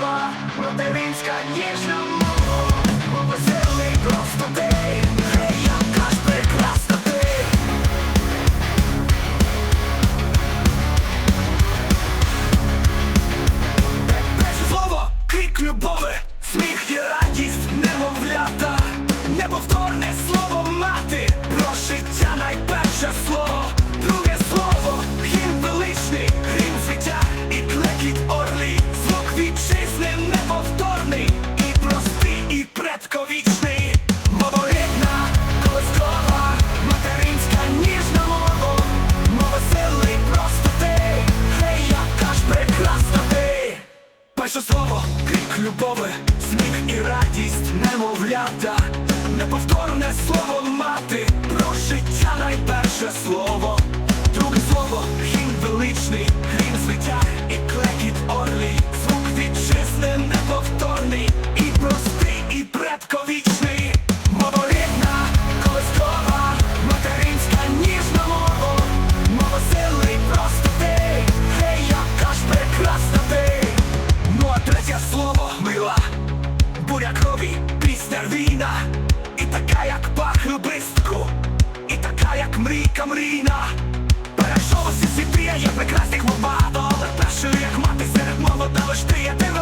материнська ніжна мова, мова сильний просто ти, Гей, яка ж прекрасна ти. Перше слово, крик любови, сміх і радість, немовлята, неповторне слово мати, про життя найперше слово, любови, сміх і радість, немовлята, неповторне слово мати, про життя найперше слово, друге слово, гімн величний, грім звиття і клекіт орлі, звук вітчизни неповторний, мрійка мрійна. Перейшов усі світи, є прекрасних мов багато, але першою, як мати серед молода, лиш ти ти